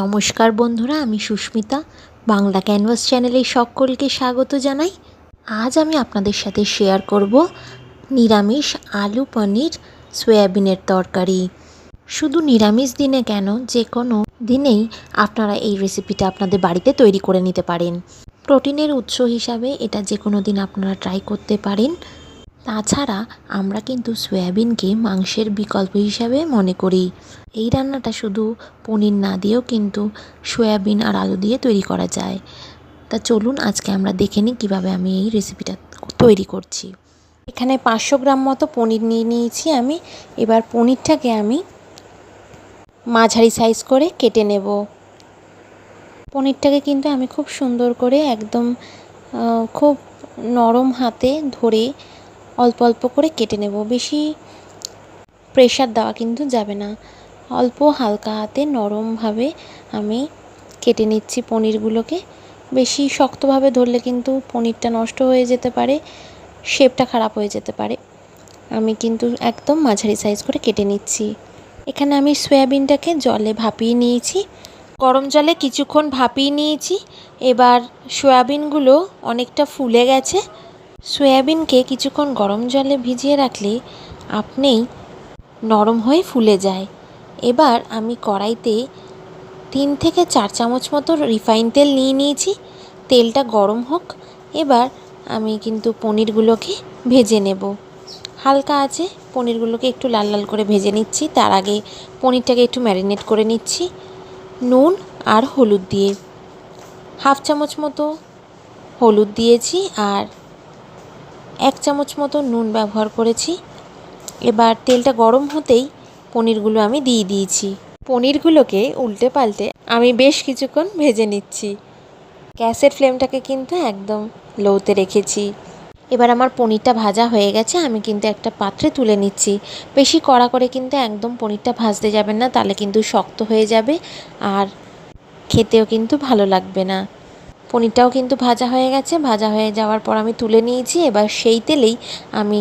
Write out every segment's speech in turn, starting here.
নমস্কার বন্ধুরা, আমি সুস্মিতা। বাংলা ক্যানভাস চ্যানেলে সকলকে স্বাগত জানাই। আজ আমি আপনাদের সাথে শেয়ার করব নিরামিষ আলু পনির সয়াবিনের তরকারি। শুধু নিরামিষ দিনে কেন, যে কোনো দিনেই আপনারা এই রেসিপিটা আপনাদের বাড়িতে তৈরি করে নিতে পারেন। প্রোটিনের উৎস হিসাবে এটা যে কোনো দিন আপনারা ট্রাই করতে পারেন। তাছাড়া আমরা কিন্তু সয়াবিনকে মাংসের বিকল্প হিসাবে মনে করি। এই রান্নাটা শুধু পনির না দিয়েও কিন্তু সয়াবিন আর আলু দিয়ে তৈরি করা যায়। তা চলুন আজকে আমরা দেখে নিই কীভাবে আমি এই রেসিপিটা তৈরি করছি। এখানে পাঁচশো গ্রাম মতো পনির নিয়ে নিয়েছি আমি। এবার পনিরটাকে আমি মাঝারি সাইজ করে কেটে নেব। পনিরটাকে কিন্তু আমি খুব সুন্দর করে একদম খুব নরম হাতে ধরে অল্প অল্প করে কেটে নেব। বেশি প্রেশার দেওয়া কিন্তু যাবে না। অল্প হালকা হাতে নরমভাবে আমি কেটে নিচ্ছি পনিরগুলোকে। বেশি শক্তভাবে ধরলে কিন্তু পনিরটা নষ্ট হয়ে যেতে পারে শেপটা খারাপ হয়ে যেতে পারে। আমি কিন্তু একদম মাঝারি সাইজ করে কেটে নিচ্ছি। এখানে আমি সয়াবিনটাকে জলে ভাপিয়ে নিয়েছি। গরম জলে কিছুক্ষণ ভাপিয়ে নিয়েছি। এবার সয়াবিনগুলো অনেকটা ফুলে গেছে। সয়াবিনকে কিছুক্ষণ গরম জলে ভিজিয়ে রাখলে আপনিই নরম হয়ে ফুলে যায়। এবার আমি কড়াইতে তিন থেকে চার চামচ মতো রিফাইন তেল নিয়ে নিয়েছি। তেলটা গরম হোক, এবার আমি কিন্তু পনিরগুলোকে ভেজে নেব। হালকা আছে, পনিরগুলোকে একটু লাল লাল করে ভেজে নিচ্ছি। তার আগে পনিরটাকে একটু ম্যারিনেট করে নিচ্ছি। নুন আর হলুদ দিয়ে। হাফ চামচ মতো হলুদ দিয়েছি আর এক চামচ মতো নুন ব্যবহার করেছি। এবার তেলটা গরম হতেই পনিরগুলো আমি দিয়ে দিয়েছি। পনিরগুলোকে উল্টে পাল্টে আমি বেশ কিছুক্ষণ ভেজে নিচ্ছি। গ্যাসের ফ্লেমটাকে কিন্তু একদম লোতে রেখেছি। এবার আমার পনিরটা ভাজা হয়ে গেছে, আমি কিন্তু একটা পাত্রে তুলে নিচ্ছি। বেশি কড়া করে কিন্তু একদম পনিরটা ভাজতে যাবেন না, তাহলে কিন্তু শক্ত হয়ে যাবে আর খেতেও কিন্তু ভালো লাগবে না। পনিরটাও কিন্তু ভাজা হয়ে গেছে। ভাজা হয়ে যাওয়ার পর আমি তুলে নিয়েছি। এবার সেই তেলেই আমি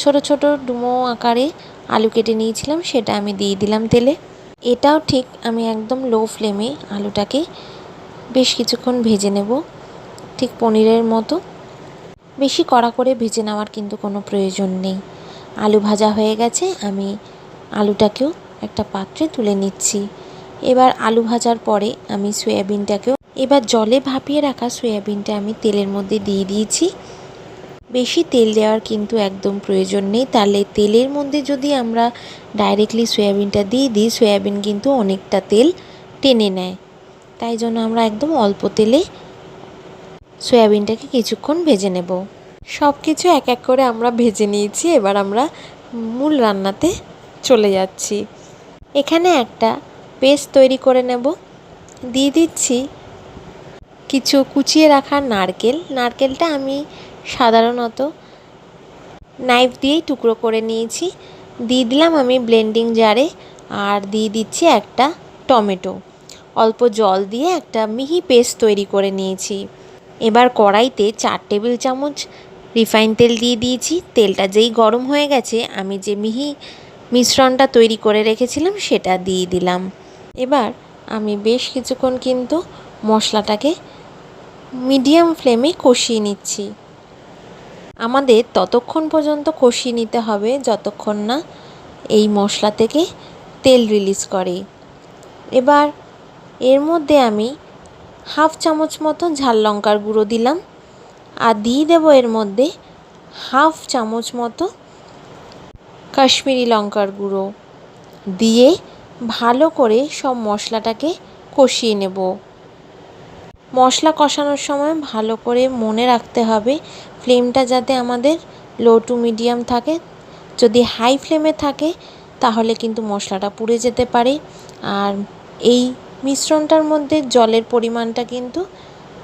ছোট ছোট ডুমো আকারে আলু কেটে নিয়েছিলাম। সেটা আমি দিয়ে দিলাম তেলে। এটাও ঠিক আমি একদম লো ফ্লেমে আলুটাকে বেশ কিছুক্ষণ ভেজে নেব, ঠিক পনিরের মতো। বেশি কড়া করে ভেজে নেওয়ার কিন্তু কোনো প্রয়োজন নেই। আলু ভাজা হয়ে গেছে, আমি আলুটাকেও একটা পাত্রে তুলে নিচ্ছি। এবার আলু ভাজার পরে আমি সয়াবিনটাকেও এবার জলে ভাপিয়ে রাখা সয়াবিনটা আমি তেলের মধ্যে দিয়ে দিয়েছি। বেশি তেল দেওয়ার কিন্তু একদম প্রয়োজন নেই। তাহলে তেলের মধ্যে যদি আমরা ডাইরেক্টলি সয়াবিনটা দিয়ে দিই, সয়াবিন কিন্তু অনেকটা তেল টেনে নেয়। তাই জন্য আমরা একদম অল্প তেলে সয়াবিনটাকে কিছুক্ষণ ভেজে নেব। সব কিছু এক এক করে আমরা ভেজে নিয়েছি। এবার আমরা মূল রান্নাতে চলে যাচ্ছি। এখানে একটা পেস্ট তৈরি করে নেব। দিয়ে দিচ্ছি কিছু কুচিয়ে রাখা নারকেল। নারকেলটা আমি সাধারণত নাইফ দিয়েই টুকরো করে নিয়েছি। দিয়ে দিলাম আমি ব্লেন্ডিং জারে আর দিয়ে দিচ্ছি একটা টমেটো। অল্প জল দিয়ে একটা মিহি পেস্ট তৈরি করে নিয়েছি। এবার কড়াইতে চার টেবিল চামচ রিফাইন তেল দিয়ে দিয়েছি। তেলটা যেই গরম হয়ে গেছে, আমি যে মিহি মিশ্রণটা তৈরি করে রেখেছিলাম, সেটা দিয়ে দিলাম। এবার আমি বেশ কিছুক্ষণ কিন্তু মশলাটাকে মিডিয়াম ফ্লেমে কষিয়ে নিচ্ছি। আমাদের ততক্ষণ পর্যন্ত কষিয়ে নিতে হবে যতক্ষণ না এই মশলা থেকে তেল রিলিজ করে। এবার এর মধ্যে আমি হাফ চামচ মতো ঝাল লঙ্কার গুঁড়ো দিলাম আর দিয়ে দেবো এর মধ্যে হাফ চামচ মতো কাশ্মীরি লঙ্কার গুঁড়ো। দিয়ে ভালো করে সব মশলাটাকে কষিয়ে নেব। মশলা কষানোর সময় ভালো করে মনে রাখতে হবে ফ্লেমটা যাতে আমাদের লো টু মিডিয়াম থাকে। যদি হাই ফ্লেমে থাকে, তাহলে কিন্তু মশলাটা পুড়ে যেতে পারে। আর এই মিশ্রণটার মধ্যে জলের পরিমাণটা কিন্তু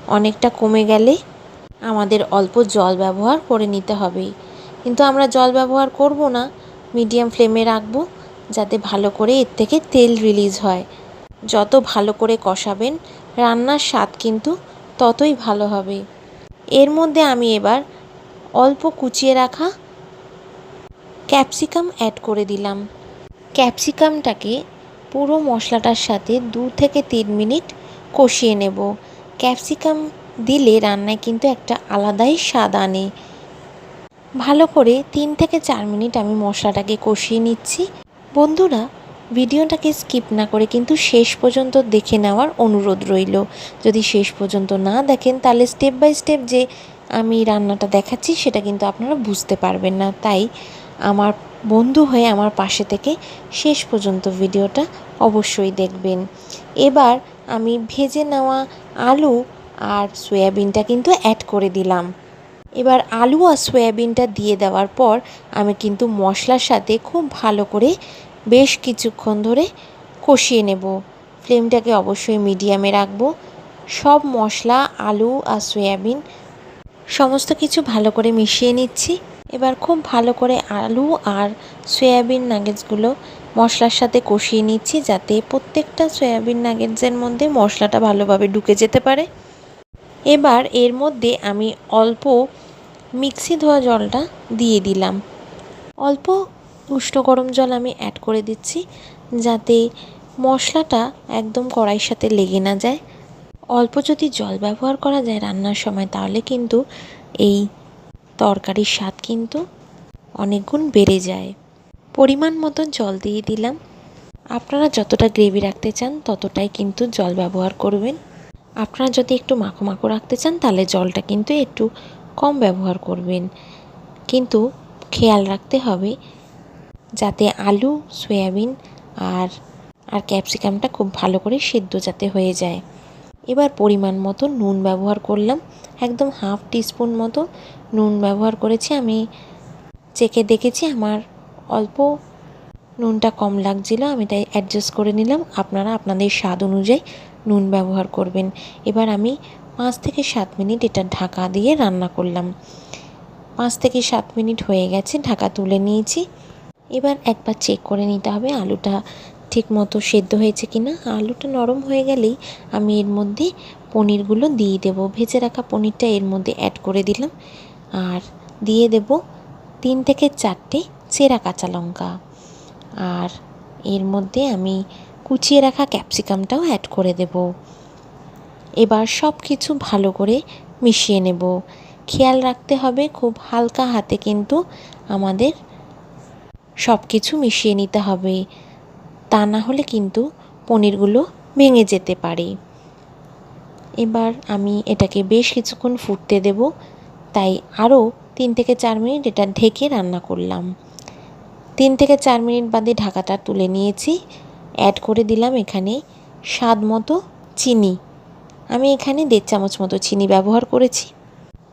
অনেকটা কমে গেলে আমাদের অল্প জল ব্যবহার করে নিতে হবে। কিন্তু আমরা জল ব্যবহার করব না মিডিয়াম ফ্লেমে রাখব যাতে ভালো করে এর থেকে তেল রিলিজ হয়। যত ভালো করে কষাবেন রান্নার স্বাদ কিন্তু ততই ভালো হবে। এর মধ্যে আমি এবার অল্প কুচিয়ে রাখা ক্যাপসিকাম অ্যাড করে দিলাম। ক্যাপসিকামটাকে পুরো মশলাটার সাথে দু থেকে তিন মিনিট কষিয়ে নেব। ক্যাপসিকাম দিলে রান্নায় কিন্তু একটা আলাদাই স্বাদ আনে। ভালো করে তিন থেকে চার মিনিট আমি মশলাটাকে কষিয়ে নিচ্ছি। বন্ধুরা ভিডিওটাকে স্কিপ না করে কিন্তু শেষ পর্যন্ত দেখে নেওয়ার অনুরোধ রইল। যদি শেষ পর্যন্ত না দেখেন, তাহলে স্টেপ বাই স্টেপ যে আমি রান্নাটা দেখাচ্ছি, সেটা কিন্তু আপনারা বুঝতে পারবেন না। তাই আমার বন্ধু হয়ে আমার পাশে থেকে শেষ পর্যন্ত ভিডিওটা অবশ্যই দেখবেন। এবার আমি ভেজে নেওয়া আলু আর সয়াবিনটা কিন্তু অ্যাড করে দিলাম। এবার আলু আর সয়াবিনটা দিয়ে দেওয়ার পর আমি কিন্তু মশলার সাথে খুব ভালো করে বেশ কিছুক্ষণ ধরে কষিয়ে নেব। ফ্লেমটাকে অবশ্যই মিডিয়ামে রাখব। সব মশলা, আলু আর সয়াবিন সমস্ত কিছু ভালো করে মিশিয়ে নিচ্ছি। এবার খুব ভালো করে আলু আর সয়াবিন নাগেটসগুলো মশলার সাথে কষিয়ে নিচ্ছি যাতে প্রত্যেকটা সয়াবিন নাগেটসের মধ্যে মশলাটা ভালোভাবে ঢুকে যেতে পারে। এবার এর মধ্যে আমি অল্প মিক্সি ধোয়া জলটা দিয়ে দিলাম। অল্প উষ্ণ গরম জল আমি অ্যাড করে দিচ্ছি যাতে মশলাটা একদম কড়াইয়ের সাথে লেগে না যায়। অল্প যদি জল ব্যবহার করা যায় রান্নার সময়, তাহলে কিন্তু এই তরকারির স্বাদ কিন্তু অনেক গুণ বেড়ে যায়। পরিমাণ মতো জল দিয়ে দিলাম। আপনারা যতটা গ্রেভি রাখতে চান, ততটাই কিন্তু জল ব্যবহার করবেন। আপনারা যদি একটু মাখো মাখো রাখতে চান, তাহলে জলটা কিন্তু একটু কম ব্যবহার করবেন। কিন্তু খেয়াল রাখতে হবে যাতে আলু, সয়াবিন আর আর ক্যাপসিকামটা খুব ভালো করে সেদ্ধ যাতে হয়ে যায়। এবার পরিমাণ মতো নুন ব্যবহার করলাম। একদম হাফ টিস্পুন মতো নুন ব্যবহার করেছি। আমি চেকে দেখেছি আমার অল্প নুনটা কম লাগছিল। আমি তাই অ্যাডজাস্ট করে নিলাম। আপনারা আপনাদের স্বাদ অনুযায়ী নুন ব্যবহার করবেন। এবার আমি পাঁচ থেকে সাত মিনিট এটা ঢাকা দিয়ে রান্না করলাম। পাঁচ থেকে সাত মিনিট হয়ে গেছে। ঢাকা তুলে নিয়েছি। এবার একবার চেক করে নিতে হবে আলুটা ঠিক মতো সেদ্ধ হয়েছে কি না আলুটা নরম হয়ে গেলেই আমি এর মধ্যে পনিরগুলো দিয়ে দেবো। ভেজে রাখা পনিরটা এর মধ্যে অ্যাড করে দিলাম। আর দিয়ে দেব তিন থেকে চারটে চেরা কাঁচা লঙ্কা। আর এর মধ্যে আমি কুচিয়ে রাখা ক্যাপসিকামটাও অ্যাড করে দেব। এবার সব কিছু ভালো করে মিশিয়ে নেব। খেয়াল রাখতে হবে খুব হালকা হাতে কিন্তু আমাদের সব কিছু মিশিয়ে নিতে হবে। তা না হলে কিন্তু পনিরগুলো ভেঙে যেতে পারে। এবার আমি এটাকে বেশ কিছুক্ষণ ফুটতে দেব। তাই আরও তিন থেকে চার মিনিট এটা ঢেকে রান্না করলাম। তিন থেকে চার মিনিট বাদে ঢাকাটা তুলে নিয়েছি। অ্যাড করে দিলাম এখানে স্বাদ মতো চিনি। আমি এখানে দেড় চামচ মতো চিনি ব্যবহার করেছি।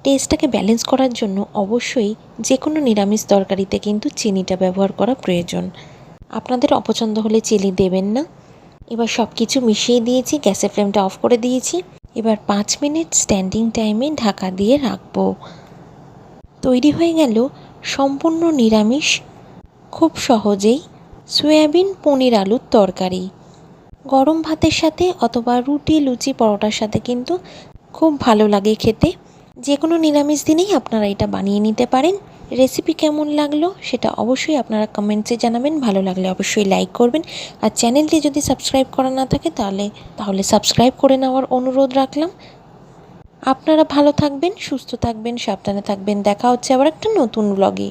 টেস্টটাকে ব্যালেন্স করার জন্য অবশ্যই যে কোনো নিরামিষ তরকারিতে কিন্তু চিনিটা ব্যবহার করা প্রয়োজন। আপনাদের অপছন্দ হলে চিনি দেবেন না। এবার সব কিছু মিশিয়ে দিয়েছি, গ্যাসের ফ্লেমটা অফ করে দিয়েছি। এবার পাঁচ মিনিট স্ট্যান্ডিং টাইমে ঢাকা দিয়ে রাখব। তৈরি হয়ে গেল সম্পূর্ণ নিরামিষ, খুব সহজেই সয়াবিন পনির আলুর তরকারি। গরম ভাতের সাথে অথবা রুটি, লুচি, পরোটার সাথে কিন্তু খুব ভালো লাগে খেতে। যে কোনো নিরামিষ দিনেই আপনারা এটা বানিয়ে নিতে পারেন। রেসিপি কেমন লাগল সেটা অবশ্যই আপনারা কমেন্টসে জানাবেন। ভালো লাগলে অবশ্যই লাইক করবেন। আর চ্যানেলটি যদি সাবস্ক্রাইব করা না থাকে তাহলে তাহলে সাবস্ক্রাইব করে নেওয়ার অনুরোধ রাখলাম। আপনারা ভালো থাকবেন, সুস্থ থাকবেন, সাবধানে থাকবেন। দেখা হচ্ছে আবার একটা নতুন ব্লগে